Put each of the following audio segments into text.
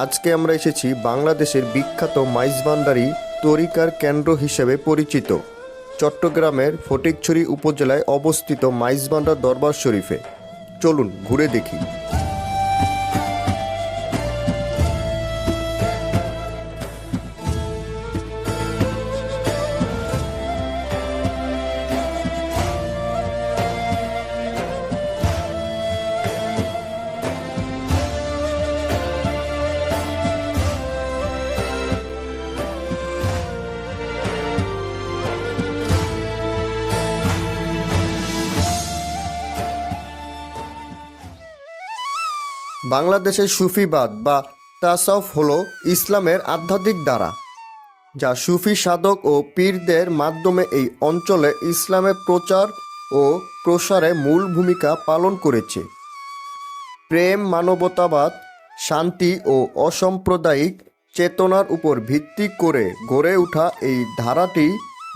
আজকে আমরা এসেছি বাংলাদেশের বিখ্যাত মাইজবান্ডারি তরিকার কেন্দ্র হিসেবে পরিচিত, চট্টগ্রামের ফটিকছড়ি উপজেলায় অবস্থিত মাইজবান্ডার দরবার শরীফে। চলুন ঘুরে দেখি। বাংলাদেশের সুফিবাদ বা তাসফ হল ইসলামের আধ্যাত্মিক দ্বারা, যা সুফি সাধক ও পীরদের মাধ্যমে এই অঞ্চলে ইসলামের প্রচার ও প্রসারে মূল ভূমিকা পালন করেছে। প্রেম, মানবতাবাদ, শান্তি ও অসাম্প্রদায়িক চেতনার উপর ভিত্তি করে গড়ে ওঠা এই ধারাটি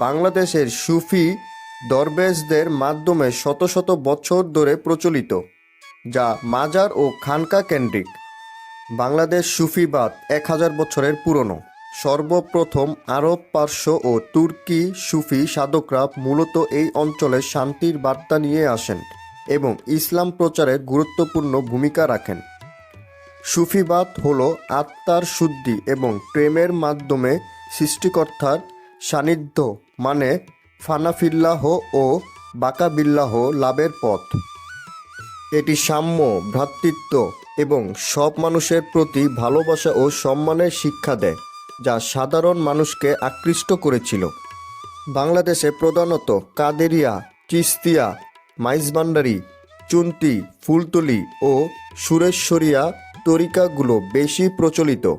বাংলাদেশের সুফি দরবেশদের মাধ্যমে শত শত বছর ধরে প্রচলিত। যা মাজার ও খানকা কেন্দ্রিক। বাংলাদেশ সুফিবাদ এক হাজার বছরের পুরনো। সর্বপ্রথম আরব পার্শ্ব ও তুর্কি সুফি সাধকরা মূলত এই অঞ্চলে শান্তির বার্তা নিয়ে আসেন এবং ইসলাম প্রচারে গুরুত্বপূর্ণ ভূমিকা রাখেন। সুফিবাদ হল আত্মার শুদ্ধি এবং প্রেমের মাধ্যমে সৃষ্টিকর্তার সান্নিধ্য মানে ফানাফিল্লাহ ও বাকাবিল্লাহ লাভের পথ। এটি সাম্য, ভ্রাতৃত্ব এবং সব মানুষের প্রতি ভালোবাসা ও সম্মানের শিক্ষা দেয়, যা সাধারণ মানুষকে আকৃষ্ট করেছিল। বাংলাদেশে প্রধানত কাদেরিয়া, চিস্তিয়া, মাইজবান্ডারি, চুন্তি, ফুলতলি ও সুরেশ্বরিয়া তরিকাগুলো বেশি প্রচলিত।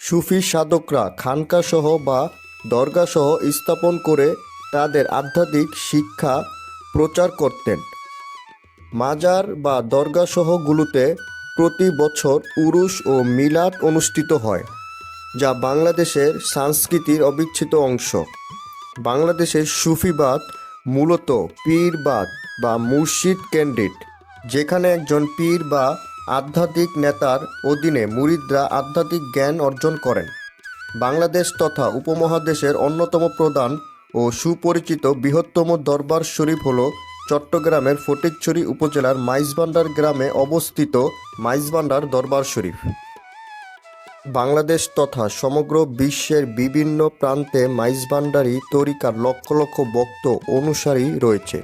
সুফি সাধকরা খানকাসহ বা দরগাসহ স্থাপন করে তাদের আধ্যাত্মিক শিক্ষা প্রচার করতেন। মাজার বা দরগাসহগুলোতে প্রতি বছর উরুস ও মিলাদ অনুষ্ঠিত হয়, যা বাংলাদেশের সংস্কৃতির অবিচ্ছেদ্য অংশ। বাংলাদেশের সুফিবাদ মূলত পীরবাদ বা মুর্শিদ ক্যান্ডিড যেখানে একজন পীর বা আধ্যাত্মিক নেতার অধীনে মুরিদরা আধ্যাত্মিক জ্ঞান অর্জন করেন। বাংলাদেশ তথা উপমহাদেশের অন্যতম প্রধান ও সুপরিচিত বৃহত্তম দরবার শরীফ হল চট্টগ্রামের ফটিকছড়ি উপজেলার মাইজবান্ডার গ্রামে অবস্থিত মাইজবান্ডার দরবার শরীফ। বাংলাদেশ তথা সমগ্র বিশ্বের বিভিন্ন প্রান্তে মাইজবান্ডারি তরিকার লক্ষ লক্ষ ভক্ত অনুসারী রয়েছে।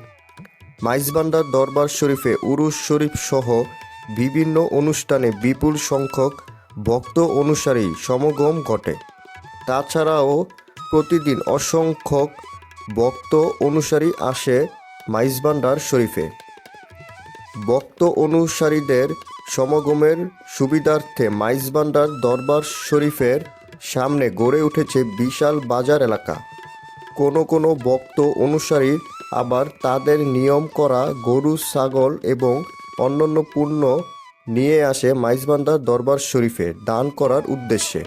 মাইজবান্ডার দরবার শরীফে উরুস শরীফ সহ বিভিন্ন অনুষ্ঠানে বিপুল সংখ্যক ভক্ত অনুসারী সমাগম ঘটে। তাছাড়াও প্রতিদিন অসংখ্যক ভক্ত অনুসারী আসে মাইজবান্ডার শরীফে। ভক্ত অনুসারীদের সমাগমের সুবিধার্থে মাইজবান্ডার দরবার শরীফের সামনে গড়ে উঠেছে বিশাল বাজার এলাকা। কোনো কোনো ভক্ত অনুসারী আবার তাদের নিয়ম করা গরু, ছাগল এবং অন্যান্য পণ্য নিয়ে আসে মাইজবান্ডার দরবার শরীফে দান করার উদ্দেশ্যে।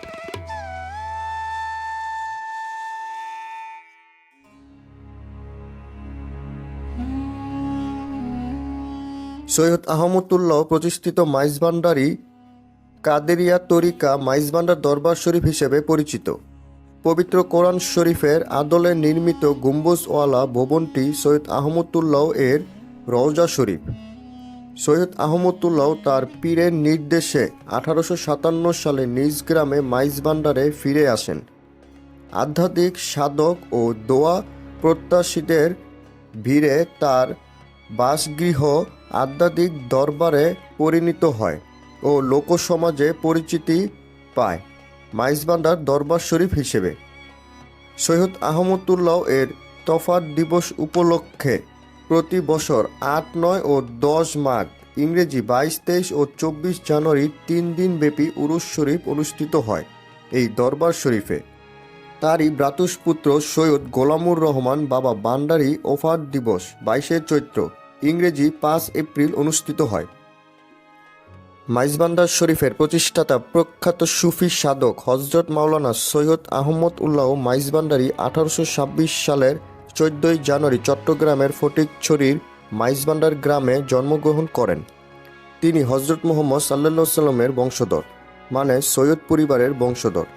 সৈয়দ আহমদুল্লাহ প্রতিষ্ঠিত মাইজবান্ডারি কাদেরিয়া তরিকা মাইজবান্ডার দরবার শরীফ হিসেবে পরিচিত। পবিত্র কোরআন শরীফের আদলে নির্মিত গম্বুজওয়ালা ভবনটি সৈয়দ আহমদুল্লাহ এর রওজা শরীফ। সৈয়দ আহমদুল্লাহ তার পীরের নির্দেশে আঠারোশো সাতান্ন সালে নিজ গ্রামে মাইজবান্ডারে ফিরে আসেন। আধ্যাত্মিক সাধক ও দোয়া প্রত্যাশীদের ভিড়ে তার বাসগৃহ আধ্যাত্মিক দরবারে পরিণত হয় ও লোকসমাজে পরিচিতি পায়। মাইজবান্ডার দরবার শরীফ হিসেবে। সৈয়দ আহমদুল্লাহ এর তফাত দিবস উপলক্ষে প্রতি বছর আট, নয় ও দশ মাঘ ইংরেজি বাইশ, তেইশ ও চব্বিশ জানুয়ারি তিন দিন ব্যাপী উরুস শরীফ অনুষ্ঠিত হয় এই দরবার শরীফে। তারই ভ্রাতুষ্পুত্র সৈয়দ গোলামুর রহমান বাবা বান্ডারি ওফার দিবস বাইশে চৈত্র। ইংরেজি পাঁচ এপ্রিল অনুষ্ঠিত হয়। মাইজবান্ডার শরীফের প্রতিষ্ঠাতা প্রখ্যাত সুফি সাধক হজরত মাওলানা সৈয়দ আহমদ উল্লাহ মাইজবান্ডারি আঠারোশো ছাব্বিশ সালের চোদ্দই জানুয়ারি চট্টগ্রামের ফটিকছড়ির মাইজবান্ডার গ্রামে জন্মগ্রহণ করেন। তিনি হজরত মোহাম্মদ সাল্লা সাল্লামের বংশধর মানে সৈয়দ পরিবারের বংশধর।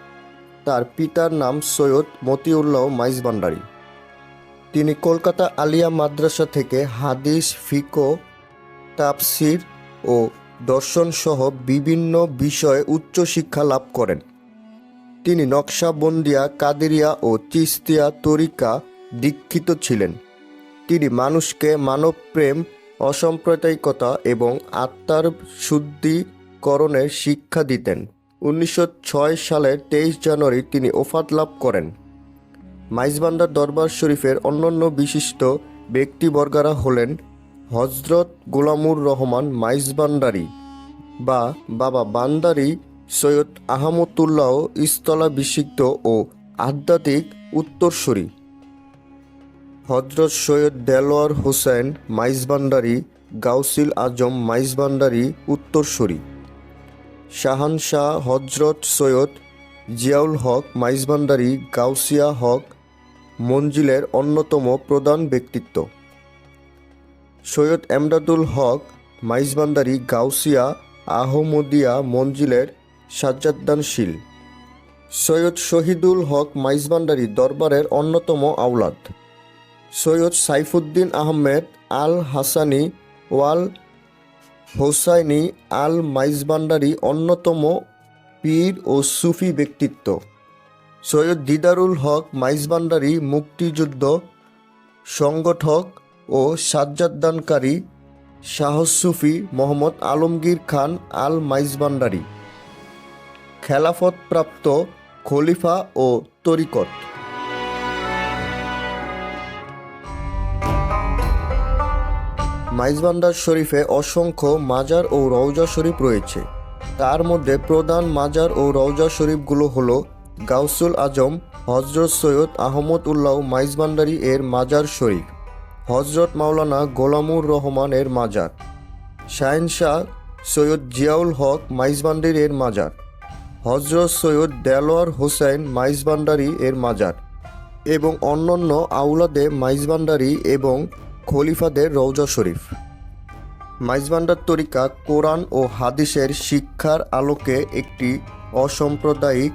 তার পিতার নাম সৈয়দ মতিউল্লাহ মাইজবান্ডারি তিনি কলকাতা আলিয়া মাদ্রাসা থেকে হাদিস ফিকো তাফসির ও দর্শন সহ বিভিন্ন বিষয়ে উচ্চশিক্ষা লাভ করেন। তিনি নকশাবন্দিয়া, কাদেরিয়া ও চিস্তিয়া তরিকা দীক্ষিত ছিলেন। তিনি মানুষকে মানবপ্রেম, অসাম্প্রদায়িকতা এবং আত্মার শুদ্ধিকরণের শিক্ষা দিতেন। উনিশশো ছয় সালের তেইশ জানুয়ারি তিনি ওফাত লাভ করেন। মাইজবান্ডার দরবার শরীফের অন্যান্য বিশিষ্ট ব্যক্তিবর্গারা হলেন হজরত গোলামুর রহমান মাইজবান্ডারি বা বাবা বান্দারি সৈয়দ আহমদুল্লাহ স্থলাভিষিক্ত ও আধ্যাত্মিক উত্তরসূরি। হজরত সৈয়দ দেলোয়ার হোসেন মাইজবান্ডারি গাউসিল আজম মাইজবান্ডারি উত্তরসূরি। শাহানশাহ হজরত সৈয়দ জিয়াউল হক মাইজবান্ডারি গাউসিয়া হক মঞ্জিলের অন্যতম প্রধান ব্যক্তিত্ব। সৈয়দ এমদাদুল হক মাইজবান্ডারি গাউসিয়া, আহমদিয়া মঞ্জিলের সাজ্জাদানশীল সৈয়দ শহীদুল হক মাইজবান্ডারি দরবারের অন্যতম আওলাদ। সৈয়দ সাইফুদ্দিন আহমেদ আল হাসানি ওয়াল হোসাইনি আল মাইজবান্ডারি অন্যতম পীর ও সুফি ব্যক্তিত্ব। সৈয়দ দিদারুল হক, মাইজবান্ডারি, মুক্তিযুদ্ধ সংগঠক ও সাজ্জাদানকারী শাহসুফি মোহাম্মদ আলমগীর খান আল মাইজবান্ডারি। খেলাফতপ্রাপ্ত খলিফা ও তরিকত। মাইজবান্ডার শরীফে অসংখ্য মাজার ও রওজা শরীফ রয়েছে। তার মধ্যে প্রধান মাজার ও রওজা শরীফগুলো হলো গাউসুল আজম, হজরত সৈয়দ আহমদ উল্লাহ মাইজবান্ডারি এর মাজার শরীফ হজরত মাওলানা গোলামুর রহমান এর মাজার শাহিনশাহ সৈয়দ জিয়াউল হক মাইজবান্ডারি এর মাজার, হজরত সৈয়দ দেলোয়ার হোসেন মাইজবান্ডারি এর মাজার এবং অন্যান্য আউলাদে মাইজবান্ডারি এবং খলিফাদের রৌজা শরীফ। মাইজবান্ডার তরিকা কোরআন ও হাদিসের শিক্ষার আলোকে একটি অসাম্প্রদায়িক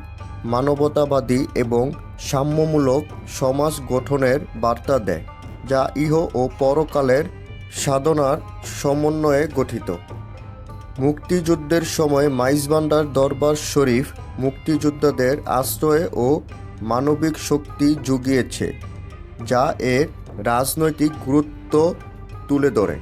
মানবতাবাদী এবং সাম্যমূলক সমাজ গঠনের বার্তা দেয়, যা ইহ ও পরকালের সাধনার সমন্বয়ে গঠিত। মুক্তিযুদ্ধের সময় মাইজবান্ডার দরবার শরীফ মুক্তিযোদ্ধাদের আশ্রয় ও মানবিক শক্তি জুগিয়েছে, যা এর রাজনৈতিক গুরুত্ব তুলে ধরে।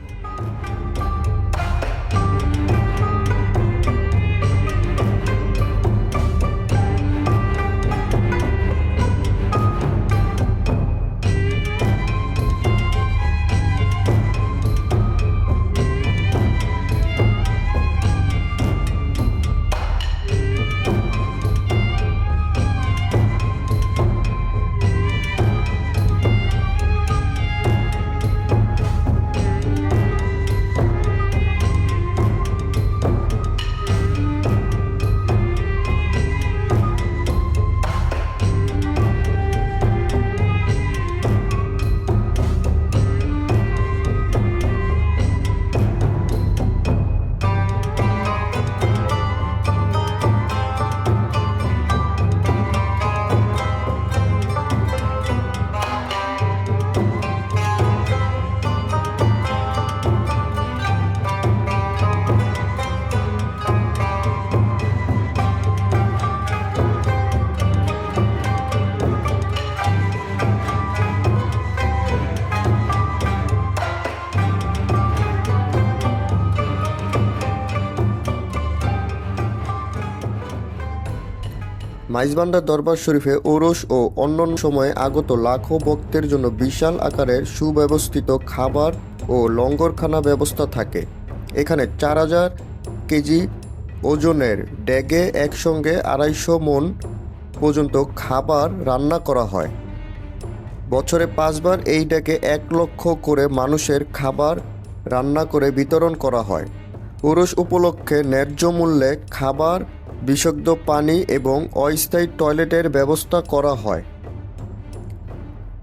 মাইজবান্ডার দরবার শরীফে ওরস ও অন্যান্য সময়ে আগত লাখো ভক্তের জন্য বিশাল আকারের সুব্যবস্থিত খাবার ও লঙ্গরখানা ব্যবস্থা থাকে। এখানে চার হাজার কেজি ওজনের ড্যাগে একসঙ্গে আড়াইশো মন পর্যন্ত খাবার রান্না করা হয়। বছরে পাঁচবার এই ড্যাগে এক লক্ষ করে মানুষের খাবার রান্না করে বিতরণ করা হয়। পুরুষ উপলক্ষে ন্যায্য মূল্যে খাবার বিশুদ্ধ পানি এবং অস্থায়ী টয়লেটের ব্যবস্থা করা হয়।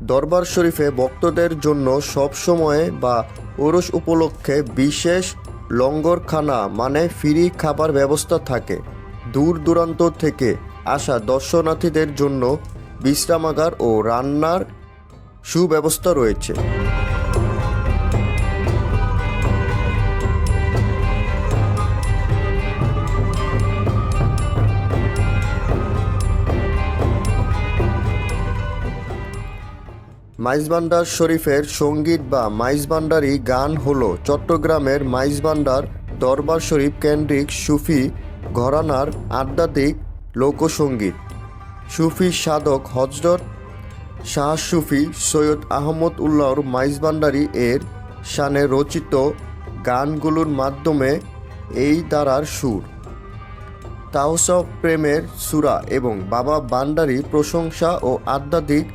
দরবার শরীফে ভক্তদের জন্য সবসময় বা ওরস উপলক্ষে বিশেষ লঙ্গরখানা মানে ফ্রি খাবার ব্যবস্থা থাকে। দূর দূরান্ত থেকে আসা দর্শনার্থীদের জন্য বিশ্রামাগার ও রান্নার সুব্যবস্থা রয়েছে। মাইজবান্ডার শরীফের সংগীত বা মাইজবান্ডারি গান হল চট্টগ্রামের মাইজবান্ডার দরবার শরীফ কেন্দ্রিক সুফি ঘরানার আধ্যাত্মিক লোকসঙ্গীত। সুফি সাধক হজরত শাহ সুফি সৈয়দ আহমদ উল্লাহর মাইজবান্ডারি এর শানে রচিত গানগুলোর মাধ্যমে এই দ্বারার সুর। তাওসব প্রেমের সুরা এবং বাবা বান্ডারি প্রশংসা ও আধ্যাত্মিক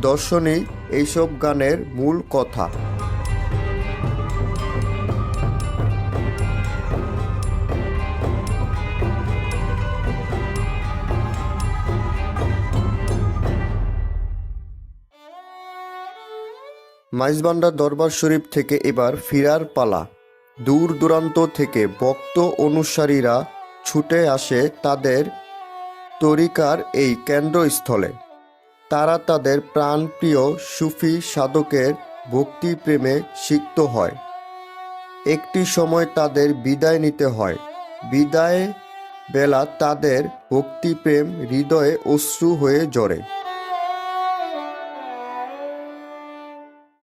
দর্শনই এইসব গানের মূল কথা। মাইজবান্ডার দরবার শরীফ থেকে এবার ফিরার পালা। দূর দূরান্ত থেকে ভক্ত অনুসারীরা ছুটে আসে তাদের তরিকার এই কেন্দ্রস্থলে। তারা তাদের প্রাণপ্রিয় সুফি সাধকের ভক্তি প্রেমে সিক্ত হয়। একটি সময় তাদের বিদায় নিতে হয়। বিদায় বেলা তাদের ভক্তিপ্রেম হৃদয়ে অশ্রু হয়ে জড়ে